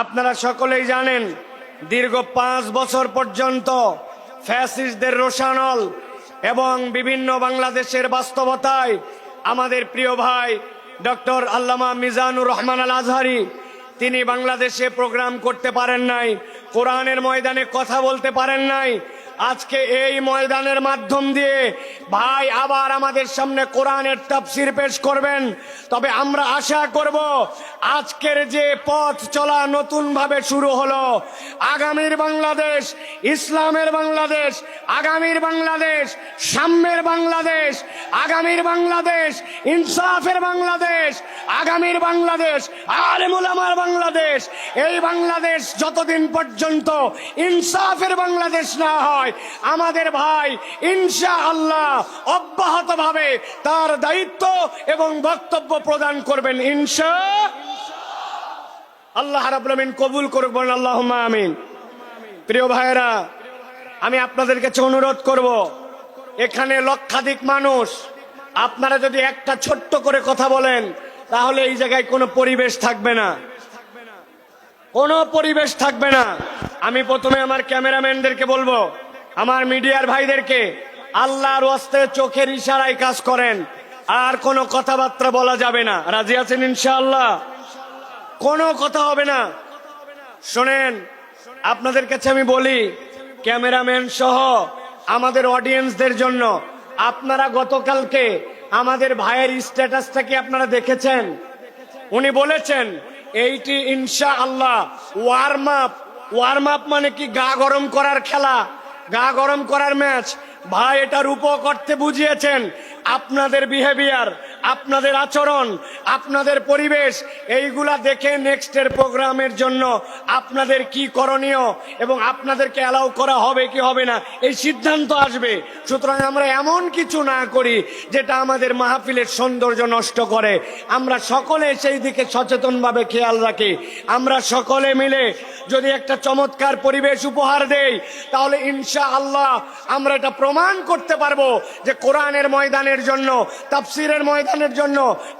আপনারা সকলেই জানেন, দীর্ঘ পাঁচ বছর পর্যন্ত ফ্যাসিস্টদের রোশানল এবং বিভিন্ন বাংলাদেশের বাস্তবতায় আমাদের প্রিয় ভাই ডক্টর আল্লামা মিজানুর রহমান আল আজহারি তিনি বাংলাদেশে প্রোগ্রাম করতে পারেন নাই, কোরআনের ময়দানে কথা বলতে পারেন নাই আজকে এই ময়দানের মাধ্যম দিয়ে ভাই আবার আমাদের সামনে কোরআনের তাফসির পেশ করবেন। তবে আমরা আশা করব আজকের যে পথ চলা নতুন ভাবে শুরু হলো। আগামীর বাংলাদেশ, ইসলামের বাংলাদেশ, আগামীর বাংলাদেশ, সাম্যের বাংলাদেশ, আগামীর বাংলাদেশ, ইনসাফের বাংলাদেশ, আগামীর বাংলাদেশ, আলেমুল আমার বাংলাদেশ। এই বাংলাদেশ যতদিন পর্যন্ত ইনসাফের বাংলাদেশ না হয় আমাদের ভাই ইনশা আল্লাহ অব্যাহতভাবে তার দায়িত্ব এবং বক্তব্য প্রদান করবেন, ইনশা আল্লাহ। রাব্বুল কবুল করুক, বলেন আল্লাহুম্মা আমিন। প্রিয় ভাইয়েরা, আমি আপনাদের কাছে অনুরোধ করব, এখানে লক্ষাধিক মানুষ, আপনারা যদি একটা ছোট্ট করে কথা বলেন, তাহলে এই জায়গায় কোনো পরিবেশ থাকবে না। কোনো পরিবেশ থাকবে না। আমি প্রথমে আমার ক্যামেরাম্যানদেরকে বলব আমার মিডিয়ার ভাইদেরকে আল্লাহর ওয়াস্তে চোখের ইশারায় কাজ করেন। আর কোনো কথাবার্তা বলা যাবে না। রাজি আছেন ইনশাআল্লাহ? কোনো কথা হবে না। শোনেন, আপনাদের কাছে আমি বলি, ক্যামেরাম্যান সহ আমাদের অডিয়েন্সদের জন্য, আপনারা গতকালকে আমাদের ভাইয়ের স্ট্যাটাসটা কি আপনারা দেখেছেন? উনি বলেছেন, এইটি ইনশা আল্লাহ ওয়ার্ম আপ ওয়ার্ম আপ মানে কি গা গরম করার খেলা? গা গরম করার ম্যাচ। ভাই এটা রূপক অর্থে বুঝিয়েছেন। আপনাদের বিহেভিয়ার আপনাদের আচরণ, আপনাদের পরিবেশ, এইগুলা দেখে নেক্সটের প্রোগ্রামের জন্য আপনাদের কি করণীয় এবং আপনাদেরকে অ্যালাউ করা হবে কি হবে না, এই সিদ্ধান্ত আসবে। সুতরাং আমরা এমন কিছু না করি যেটা আমাদের মাহফিলের সৌন্দর্য নষ্ট করে। আমরা সকলে সেই দিকে সচেতনভাবে খেয়াল রাখি। আমরা সকলে মিলে যদি একটা চমৎকার পরিবেশ উপহার দেই, তাহলে ইনশা আল্লাহ আমরা এটা প্রমাণ করতে পারব যে কোরআনের ময়দানের জন্য, তাফসিরের ময়দানের জন্য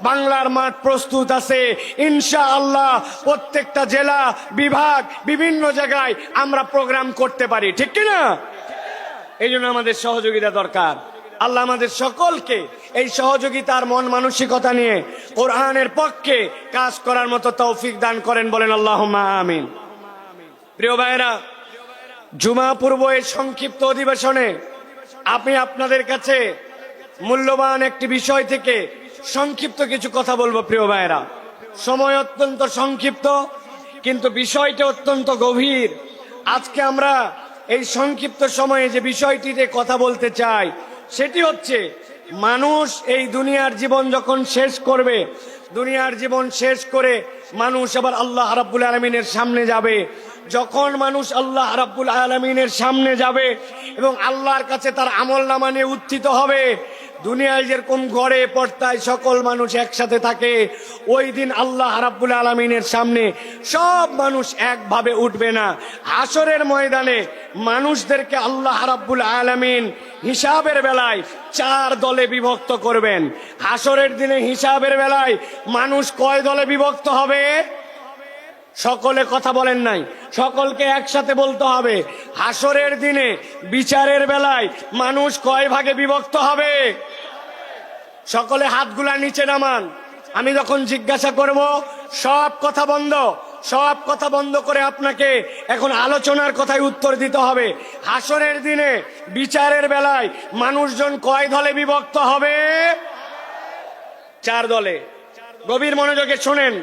বাংলার মাঠ প্রস্তুত আছে। ইনশা আল্লাহ প্রত্যেকটা জেলা, বিভাগ, বিভিন্ন জায়গায় আমরা প্রোগ্রাম করতে পারি। ঠিক কিনা এই জন্য আমাদের সহযোগিতা দরকার। আল্লাহ আমাদের সকলকে এই সহযোগিতার মন মানসিকতা নিয়ে কোরআনের পক্ষে কাজ করার মতো তৌফিক দান করেন বলেন আল্লাহ আমিন। প্রিয় ভাইরা জুমা পূর্ব এই সংক্ষিপ্ত অধিবেশনে আমি আপনাদের কাছে মূল্যবান একটি বিষয় থেকে সংক্ষিপ্ত কিছু কথা বলব, প্রিয় ভাইরা সময় অত্যন্ত সংক্ষিপ্ত, কিন্তু বিষয়টা অত্যন্ত গভীর। আজকে আমরা এই সংক্ষিপ্ত সময়ে যে বিষয়টিতে কথা বলতে চাই, সেটি হচ্ছে, মানুষ এই দুনিয়ার জীবন যখন শেষ করবে, দুনিয়ার জীবন শেষ করে মানুষ আবার আল্লাহ রাব্বুল আলমিনের সামনে যাবে। যখন মানুষ আল্লাহ রাব্বুল আলমিনের সামনে যাবে এবং আল্লাহর কাছে তার আমল নামা নিয়ে উত্থিত হবে দুনিয়ায় যেরকম গড়ে পড়তায় সকল মানুষ একসাথে থাকে, ওই দিন আল্লাহ রাব্বুল আলমিনের সামনে সব মানুষ একভাবে উঠবে না। আসরের ময়দানে মানুষদেরকে আল্লাহ রাব্বুল আলমিন হিসাবের বেলায় চার দলে বিভক্ত করবেন। হাসরের দিনে হিসাবের বেলায় মানুষ কয় দলে বিভক্ত হবে? সকলে কথা বলেন নাই। সকলকে একসাথে বলতে হবে, হাসরের দিনে, বিচারের বেলায় মানুষ কয় ভাগে বিভক্ত হবে? সকলে হাতগুলা নিচে নামান। আমি যখন জিজ্ঞাসা করব, সব কথা বন্ধ, সব কথা বন্ধ করে আপনাকে এখন আলোচনার কথায় উত্তর দিতে হবে। হাসরের দিনে, বিচারের বেলায় মানুষজন কয় দলে বিভক্ত হবে? চার দলে। গভীর মনোযোগে শোনেন।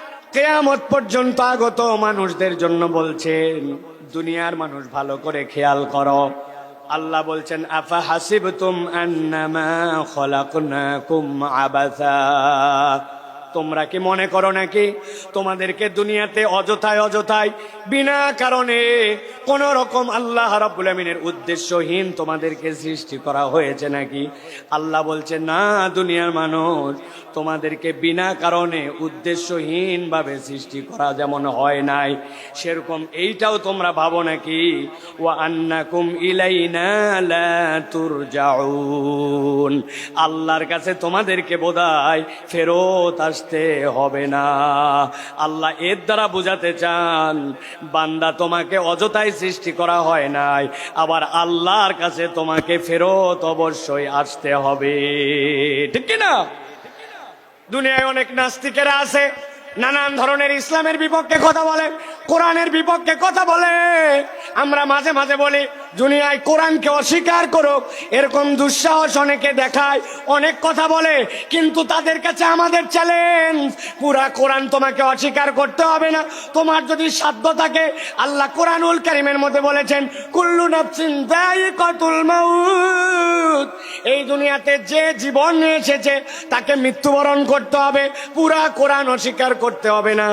কেয়ামত পর্যন্ত আগত মানুষদের জন্য বলছেন, দুনিয়ার মানুষ ভালো করে খেয়াল করো। আল্লাহ বলছেন আফা হাসিব তুম আন্নামা খলাকনাকুম আবাসা? তোমরা কি মনে করো নাকি? তোমাদেরকে দুনিয়াতে অযথায় অযথায়, বিনা কারণে কোন রকম আল্লাহ রাব্বুল আমিনের উদ্দেশ্যহীন তোমাদেরকে সৃষ্টি করা হয়েছে নাকি? আল্লাহ বলছে, না, দুনিয়ার মানুষ, তোমাদেরকে বিনা কারণে উদ্দেশ্যহীনভাবে সৃষ্টি করা যেমন হয় নাই। সেরকম এইটাও তোমরা ভাবো নাকি? ও আন্নাকুম ইলাইনা আল্লাহর কাছে তোমাদেরকে বোধহয় ফেরত আসতে হবে না। আল্লাহ এর দ্বারা বুঝাতে চান, বান্দা তোমাকে অযথায় সৃষ্টি করা হয় নাই, আবার আল্লাহর কাছে তোমাকে ফেরত অবশ্যই আসতে হবে। ঠিক কিনা? দুনিয়ায় অনেক নাস্তিকেরা আছে, নানান ধরনের ইসলামের বিপক্ষে কথা বলে কোরআনের বিপক্ষে কথা বলে। আমরা মাঝে মাঝে বলি, দুনিয়ায় কোরআনকে অস্বীকার করুক। এরকম দুঃসাহস অনেকে দেখায়, অনেক কথা বলে, কিন্তু তাদের কাছে আমাদের চ্যালেঞ্জ পুরা কোরআন তোমাকে অস্বীকার করতে হবে না। তোমার যদি সাধ্য থাকে, আল্লাহ কোরআনুল কারিমের মধ্যে বলেছেন, কুল্লু নাফসিন মাউত। এই দুনিয়াতে যে জীবন এসেছে, তাকে মৃত্যুবরণ করতে হবে। পুরা কোরআন অস্বীকার করতে হবে না।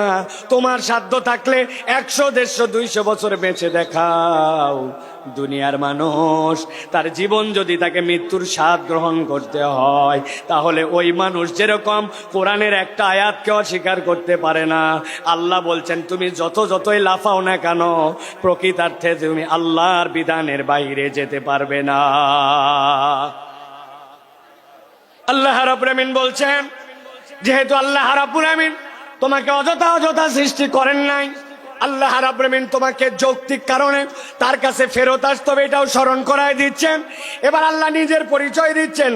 তোমার সাধ্য থাকলে একশো, দেড়শো, দুইশো বছর বেঁচে দেখাও দুনিয়ার মানুষ। তার জীবন যদি তাকে মৃত্যুর স্বাদ গ্রহণ করতে হয়, তাহলে ওই মানুষ যেরকম কোরআনের একটা আয়াতকে অস্বীকার করতে পারে না। আল্লাহ বলছেন, তুমি যত যতই লাফাও না কেন, প্রকৃতার্থে তুমি আল্লাহর বিধানের বাইরে যেতে পারবে না। আল্লাহ রাব্বুল বলছেন, যেহেতু আল্লাহ আমিন তোমাকে অযথা অযথা সৃষ্টি করেন নাই আল্লাহ আমিন তোমাকে যৌক্তিক কারণে তার কাছে ফেরত আসতে হবে, এটাও স্মরণ করায় দিচ্ছেন। এবার আল্লাহ নিজের পরিচয় দিচ্ছেন।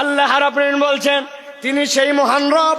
আল্লাহ রাব্বুল বলছেন, তিনি সেই মহান রব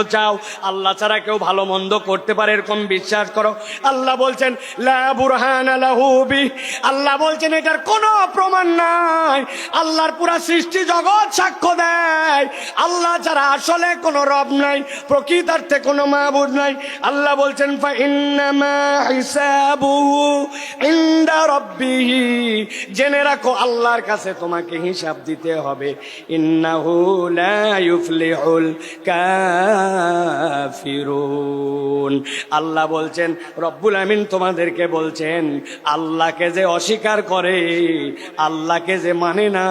চাও আল্লাহ ছাড়া কেউ ভালো মন্দ করতে পারে, এরকম বিশ্বাস করো। আল্লাহ বলছেন বুরহান লাহু বি। আল্লাহ বলছেন, এটার কোনো প্রমাণ নাই। আল্লাহর পুরা সৃষ্টি জগৎ সাক্ষ্য দেয়। আল্লাহ ছাড়া আসলে কোনো রব নাই প্রকৃতার্থে কোনো মাহবুদ নাই। আল্লাহ বলছেন জেনে রাখো, আল্লাহর কাছে তোমাকে হিসাব দিতে হবে। ইন্নাহু লা ইউফলিহুল কাফিরুন। আল্লাহ বলছেন, রব্বুল আমিন তোমাদেরকে বলছেন, আল্লাহকে যে অস্বীকার করে, আল্লাহকে যে মানে না,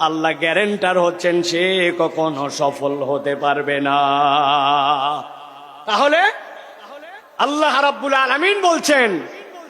আল্লাহ গ্যারেন্টার হচ্ছেন সে কখনো সফল হতে পারবে না। তাহলে আল্লাহ রাব্বুল আলামিন বলছেন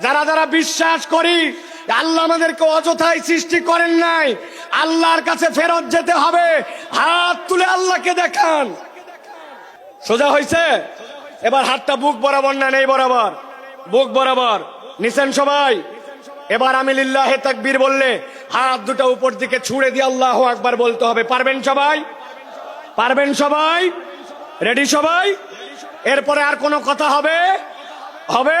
যারা যারা বিশ্বাস করি, আল্লাহ আমাদেরকে অযথায় সৃষ্টি করেন নাই, আল্লাহর কাছে ফেরত যেতে হবে, হাত তুলে আল্লাহকে দেখান। সোজা হয়েছে এবার হাতটা বুক বরাবর না, নেই বরাবর। বুক বরাবর। নিছেন সবাই? এবার আমি লিল্লাহে তাকবীর বললে, হাত দুটো উপর দিকে ছুঁড়ে দিয়ে আল্লাহ একবার বলতে হবে। পারবেন সবাই? পারবেন সবাই? রেডি সবাই? এরপরে আর কোনো কথা হবে? হবে?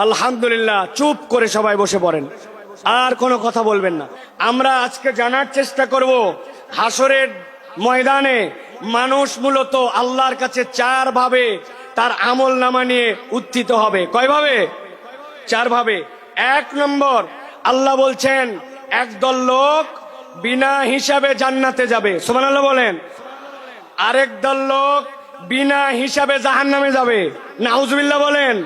আলহামদুলিল্লাহ, চুপ করে সবাই বসে পড়েন। আর কোনো কথা বলবেন না। আমরা আজকে জানার চেষ্টা করব হাসরের ময়দানে মানুষ মূলত আল্লাহর কাছে চার ভাবে তার আমল নামা নিয়ে উত্থিত হবে। কয়ভাবে চার ভাবে। এক নম্বর, আল্লাহ বলছেন, একদল লোক বিনা হিসাবে জান্নাতে যাবে। সোমান আল্লাহ বলেন। আরেক দল লোক বিনা হিসাবে জাহান নামে যাবে। নাউজবিল্লাহ বলেন।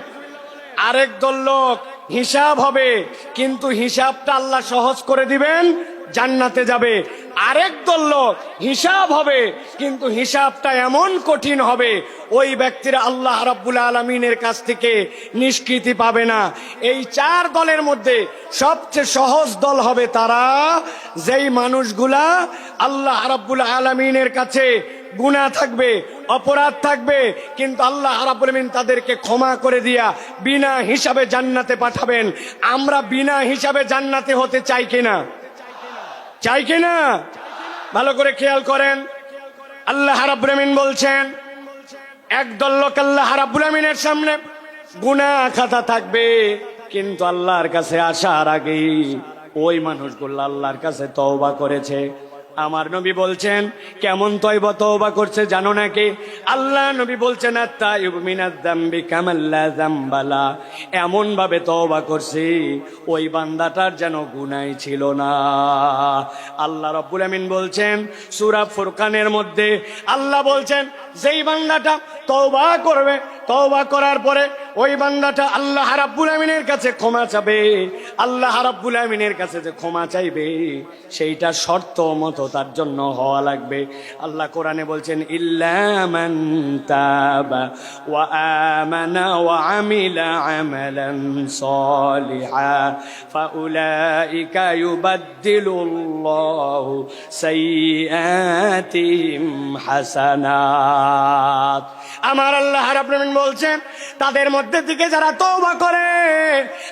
আরেক দল লোক হিসাব হবে, কিন্তু হিসাবটা আল্লাহ সহজ করে দিবেন, জান্নাতে যাবে। আরেক দল লোক হিসাব হবে, কিন্তু হিসাবটা এমন কঠিন হবে, ওই ব্যক্তিরা আল্লাহ রাব্বুল আলমিনের কাছ থেকে নিষ্কৃতি পাবে না। এই চার দলের মধ্যে সবচেয়ে সহজ দল হবে তারা, যেই মানুষগুলা আল্লাহ রাব্বুল আলমিনের কাছে গুণা থাকবে, অপরাধ থাকবে, কিন্তু আল্লাহ আলামিন তাদেরকে ক্ষমা করে দিয়া বিনা হিসাবে জান্নাতে পাঠাবেন। আমরা বিনা হিসাবে জান্নাতে হতে চাই কিনা? চাই কিনা? ভালো করে খেয়াল করেন। আল্লাহ আলামিন বলছেন, একদল লোক আল্লাহ আলামিনের সামনে গুনাহ খাতা থাকবে, কিন্তু আল্লাহর কাছে আসার আগেই ওই মানুষগুলো আল্লাহর কাছে তওবা করেছে। আমার নবী বলছেন, কেমন তয়বা তওবা করছে জানো নাকি? আল্লাহ নবী বলছেন এমন ভাবে তওবা করছি, ওই বান্দাটার যেন গুনাই ছিল না। আল্লাহ রাব্বুল আমিন বলছেন, সূরা ফুরকানের মধ্যে আল্লাহ বলছেন, যেই বান্দাটা তওবা করবে তওবা করার পরে ওই বান্দাটা আল্লাহ রাব্বুল আমিনের কাছে ক্ষমা চাবে। আল্লাহ রাব্বুল আমিনের কাছে যে ক্ষমা চাইবে, সেইটা শর্ত মতো তার জন্য হওয়া লাগবে। আল্লাহ কোরআনে বলছেন ইল্লামান তাবা ওয়া আমানা ওয়া আমিলা আমালান সালিহা, ফাউলাইকা ইউবাদদিলুল্লাহু সাইয়্যাতিহিম হাসানাত। আমার আল্লাহ আমিন বলছেন, তাদের মধ্যে থেকে যারা তওবা করে,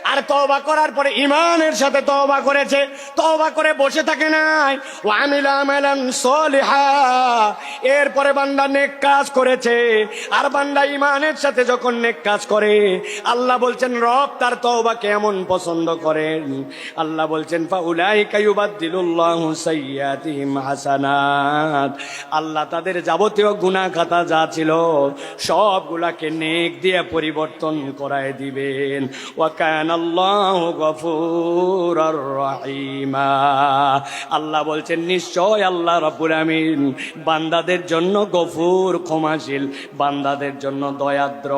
আর তওবা করার পরে ইমানের সাথে তওবা করেছে, তওবা করে বসে থাকে নাই, ওয়া আমিলা আমালান সলিহা, এরপরে বান্দা নেক কাজ করেছে, আর বান্দা ইমানের সাথে যখন নেক কাজ করে, আল্লাহ বলছেন, রব তার তওবা কেমন পছন্দ করেন। আল্লাহ বলছেন হাসানাত। আল্লাহ তাদের যাবতীয় গুনাহ খাতা যা ছিল সবগুলাকে নেক দিয়ে পরিবর্তন করায় দিবেন। ওয়াকান আল্লাহ গফুর রহিমা। আল্লাহ বলছেন, নিশ্চয় আল্লাহ রাব্বুল আমিন বান্দাদের জন্য গফুর, ক্ষমাশীল, বান্দাদের জন্য দয়াদ্র।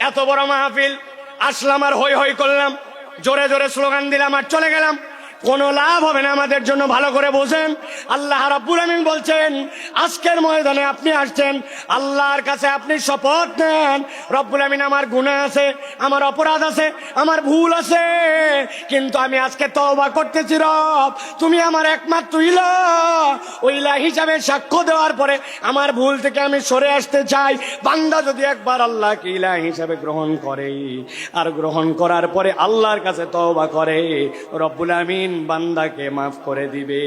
এত বড় মাহফিল, আসলাম আর হই হই করলাম, জোরে জোরে স্লোগান দিলাম আর চলে গেলাম। কোনো লাভ হবে না আমাদের জন্য, ভালো করে বোঝেন। আল্লাহ রাব্বুল আমিন বলছেন, আজকের ময়দানে আপনি আসছেন, আল্লাহর কাছে আপনি শপথ নেন। রব্বুল আমিন আমার গুনাহ আছে, আমার অপরাধ আছে, আমার ভুল আছে, কিন্তু আমি আজকে তওবা করতেছি রব। তুমি আমার একমাত্র ইলা ওই ইলা হিসাবে সাক্ষ্য দেওয়ার পরে আমার ভুল থেকে আমি সরে আসতে চাই। বান্দা যদি একবার আল্লাহকে ইলা হিসাবে গ্রহণ করে, আর গ্রহণ করার পরে আল্লাহর কাছে তওবা করে, রব্বুল আমিন বান্দাকে মাফ করে দিবে।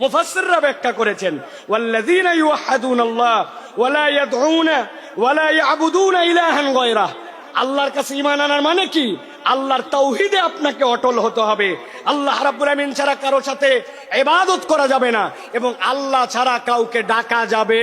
মুফাসসিররা ব্যাখ্যা করেছেন, ওয়াল্লাযীনা ইউহাদুনাল্লাহ ওয়ালা ইয়াদউনা ওয়ালা ইয়াবুদুনা ইলাহান গায়রা আল্লাহর কাছে ঈমান আনার মানে কি? আল্লাহর তৌহিদে আপনাকে অটল হতে হবে। আল্লাহ রাব্বুল আমিন ছাড়া কারও সাথে ইবাদত করা যাবে না এবং আল্লাহ ছাড়া কাউকে ডাকা যাবে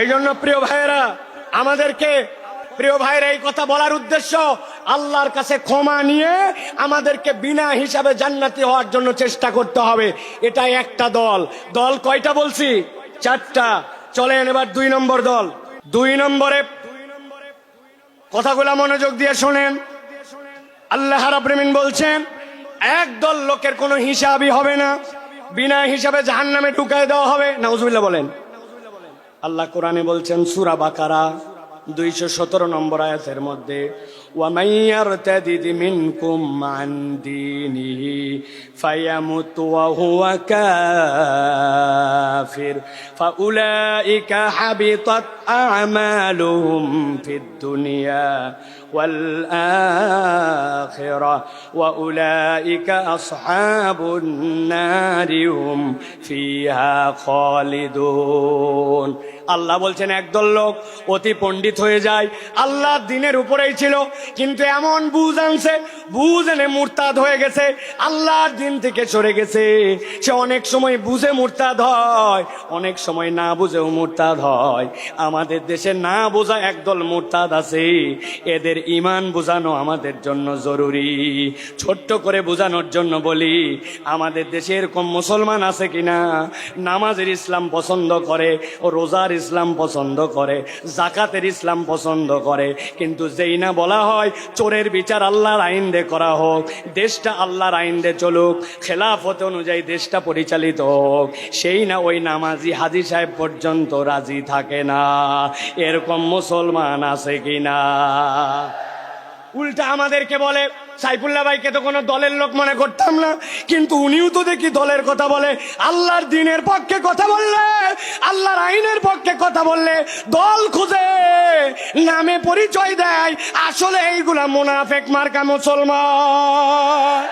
এই জন্য প্রিয় ভাইয়েরা, আমাদেরকে প্রিয় ভাইয়ের এই কথা বলার উদ্দেশ্য, আল্লাহর কাছে ক্ষমা নিয়ে আমাদেরকে বিনা হিসাবে জান্নাতি হওয়ার জন্য চেষ্টা করতে হবে। এটা একটা দল। দল কয়টা বলছি? চারটা। চলেন এবার দুই নম্বর দল। দুই নম্বরে কথাগুলা মনোযোগ দিয়ে শোনেন। আল্লাহ রাব্রিমিন বলছেন একদল লোকের কোনো হিসাবই হবে না। বিনা হিসাবে জাহান্নামে ঢুকায় দেওয়া হবে। নাউজুবিল্লাহ বলেন। আল্লাহ কোরআনে বলছেন, সুরা বাকারা, দুইশো সতেরো নম্বর আয়াতের মধ্যে ওয়ামাইয়ার তাদিদি মিনকুম মান্দিনিহি ফায়ামুত ওয়া হুয়া কাফির, ফাউলাইকা হাবিতাত আমালুহুম ফিদ দুনিয়া ওয়াল আখিরা ওয়াউলাইকা আসহাবুন নারি হুম ফিহা খালিদুন। আল্লাহ বলছেন, একদল লোক অতি পণ্ডিত হয়ে যায়। আল্লাহ দিনের উপরেই ছিল, কিন্তু এমন বুঝ আনছে, বুঝ এনে মুরতাদ হয়ে গেছে। আল্লাহর দিন থেকে সরে গেছে। সে অনেক সময় বুঝে মুরতাদ হয়, অনেক সময় না বুঝেও মুরতাদ হয়। আমাদের দেশে না বোঝা একদল মুরতাদ আছে। এদের ইমান বোঝানো আমাদের জন্য জরুরি। ছোট্ট করে বোঝানোর জন্য বলি, আমাদের দেশে এরকম মুসলমান আছে কিনা? নামাজের ইসলাম পছন্দ করে, ও রোজার ইসলাম পছন্দ করে, জাকাতের ইসলাম পছন্দ করে। কিন্তু যেই না বলা হয়, চোরের বিচার আল্লাহর আইন দে করা হোক, দেশটা আল্লাহর আইন দে চলুক, খেলাফত অনুযায়ী দেশটা পরিচালিত হোক, সেই না ওই নামাজি হাজি সাহেব পর্যন্ত রাজি থাকে না। এরকম মুসলমান আছে কিনা? উল্টা আমাদেরকে বলে সাইফুল্লাহ ভাইকে তো কোনো দলের লোক মনে করতাম না। কিন্তু উনিও তো দেখি দলের কথা বলে। আল্লাহর দিনের পক্ষে কথা বললে, আল্লাহর আইনের পক্ষে কথা বললে দল খুঁজে, নামে পরিচয় দেয়। আসলে এইগুলা মুনাফেক মার্কা মুসলমান।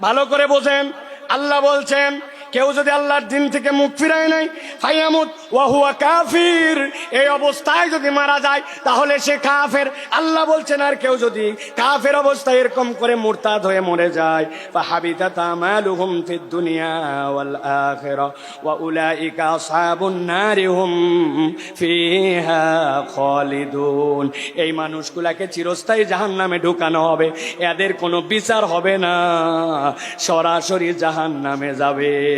ভালো করে বোঝেন। আল্লাহ বলছেন কেউ যদি আল্লাহর দিন থেকে মুখ ফিরায় নাই ফাইয়ামুত ওয়াহুয়া কাফির। এই অবস্থায় যদি মারা যায়, তাহলে সে কাফের। আল্লাহ বলছেন, আর কেউ যদি কাফের অবস্থায় এরকম করে মুরতাদ হয়ে মরে যায় বা ফাহাবিতা তামালুহুম ফিদ দুনিয়া ওয়াল আখিরা, ওয়া উলাইকা আসহাবুন নারি হুম ফিহা খালিদুন। এই মানুষগুলাকে চিরস্থায়ী জাহান্নামে ঢুকানো হবে। এদের কোনো বিচার হবে না। সরাসরি জাহান্নামে যাবে।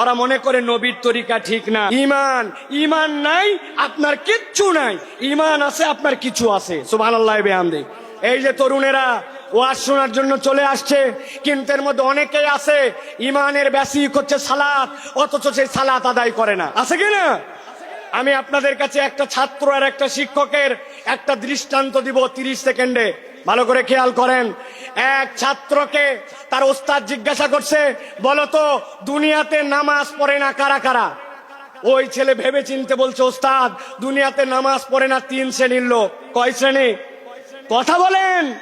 ওরা মনে করে নবীর তরিকা ঠিক না। ইমান ইমান নাই, আপনার কিচ্ছু নাই। ইমান আছে, আপনার কিছু আছে। সুবহান আল্লাহ বেহামদি এই যে তরুণেরা ওয়াজ শোনার জন্য চলে আসছে, কিন্তু এর মধ্যে অনেকেই আছে, ইমানের বেসিক হচ্ছে সালাত, অথচ সেই সালাত আদায় করে না। আছে কি না? আমি আপনাদের কাছে একটা ছাত্র আর একটা শিক্ষকের একটা দৃষ্টান্ত দিব তিরিশ সেকেন্ডে। ভালো করে খেয়াল করেন। এক ছাত্রকে তার ওস্তাদ জিজ্ঞাসা করছে, বলতো, দুনিয়াতে নামাজ পড়ে না কারা কারা? ওই ছেলে ভেবে চিনতে বলছে, ওস্তাদ, দুনিয়াতে নামাজ পড়ে না তিন শ্রেণির লোক। কয় শ্রেণি? কথা বলেন।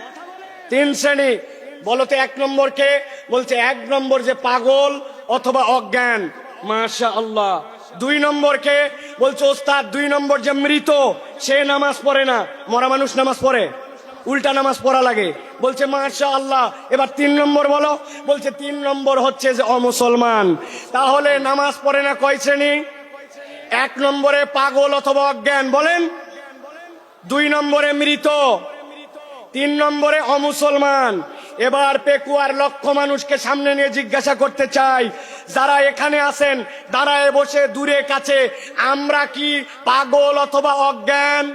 তিন শ্রেণি। বলতে, এক নম্বর কে? বলছে, এক নম্বর যে পাগল অথবা অজ্ঞান। মাশা আল্লাহ দুই নম্বর কে? বলছে, ওস্তাদ, দুই নম্বর যে মৃত, সে নামাজ পড়ে না। মরা মানুষ নামাজ পড়ে? উল্টা নামাজ পড়া লাগে। বলছে মাশা আল্লাহ এবার তিন নম্বর বলো। বলছে, তিন নম্বর হচ্ছে যে, অমুসলমান। তাহলে নামাজ পড়ে না কয় শ্রেণি? এক নম্বরে পাগল অথবা অজ্ঞান, বলেন। দুই নম্বরে মৃত। তিন নম্বরে অমুসলমান। এবার পেকুয়ার লক্ষ মানুষকে সামনে নিয়ে জিজ্ঞাসা করতে চাই, যারা এখানে আছেন, দাঁড়ায় বসে, দূরে, কাছে, আমরা কি পাগল অথবা অজ্ঞান?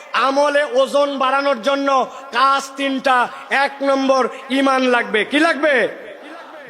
আমলে ওজন বাড়ানোর জন্য কাজ তিনটা। এক নম্বর ইমান লাগবে। কি লাগবে?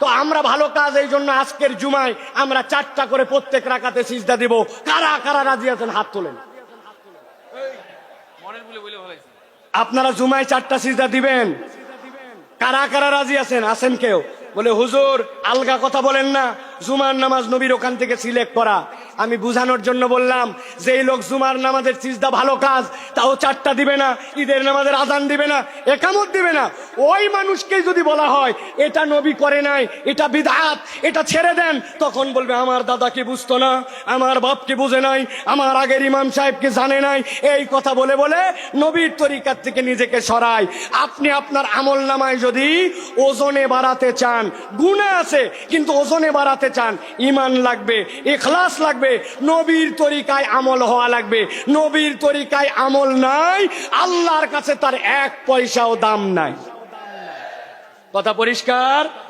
তো আমরা ভালো কাজ এই জন্য আজকের জুমায় আমরা চারটা করে প্রত্যেক রাখাতে সিজদা দিব। কারা কারা রাজি আছেন? হাত তোলেন। আপনারা জুমায় চারটা সিজদা দিবেন। কারা কারা রাজি আছেন? আছেন কেউ? বলে, হুজুর, আলগা কথা বলেন না। জুমার নামাজ নবীর ওখান থেকে সিলেক্ট করা। আমি বুঝানোর জন্য বললাম যে এই লোক জুমার নামাজের সিজদা ভালো কাজ, তাও চারটা দিবে না, ঈদের নামাজের আজান দিবে না, একামত দিবে না। ওই মানুষকে যদি বলা হয়, এটা নবী করে নাই, এটা বিধাত এটা ছেড়ে দেন, তখন বলবে, আমার দাদা কি বুঝতো না, আমার বাপ কি বুঝে নাই, আমার আগের ইমাম সাহেব কি জানে নাই? এই কথা বলে বলে নবীর তরিকার থেকে নিজেকে সরায় আপনি আপনার আমল নামায় যদি ওজনে বাড়াতে চান, গুণা আছে, কিন্তু ওজনে বাড়াতে চান ইমান লাগবে এখলাস লাগবে, নবীর তরিকায় আমল হওয়া লাগবে। নবীর তরিকায় আমল নাই, আল্লাহর কাছে তার এক পয়সাও দাম নাই। কথা পরিষ্কার?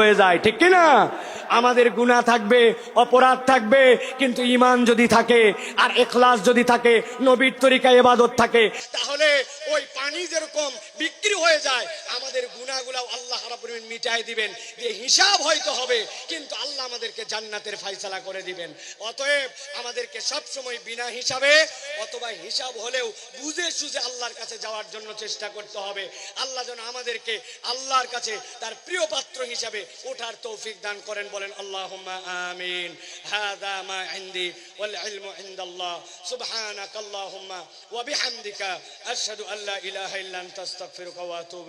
হয়ে যায়, ঠিক কিনা? আমাদের গুণা থাকবে, অপরাধ থাকবে, কিন্তু ইমান যদি থাকে, আর এখলাস যদি থাকে, নবীর তরিকা এবাদত থাকে, তাহলে ওই পানি যেরকম বিক্রি হয়ে যায়, আমাদের গুণাগুলাও আল্লাহ আলামিন মিটাই দিবেন যে হিসাব হয়তো হবে কিন্তু আল্লাহ আমাদেরকে জান্নাতের ফাইসালা করে দিবেন অতএব আমাদেরকে সব সময় বিনা হিসাবে অথবা হিসাব হলেও বুঝে সুঝে আল্লাহর কাছে যাওয়ার জন্য চেষ্টা করতে হবে আল্লাহ যেন আমাদেরকে আল্লাহর কাছে তার প্রিয় পাত্র হিসাবে ওঠার তৌফিক দান করেন বলেন আল্লাহুম্মা আমিন মা ইনদি ওয়াল ইলমু ইনদাল্লাহ সুবহানাক আল্লাহুম্মা ওয়া বিহামদিকা আশহাদু আল্লা ইলাহা ইল্লা আনতা আস্তাগফিরুকা ওয়া আতুবু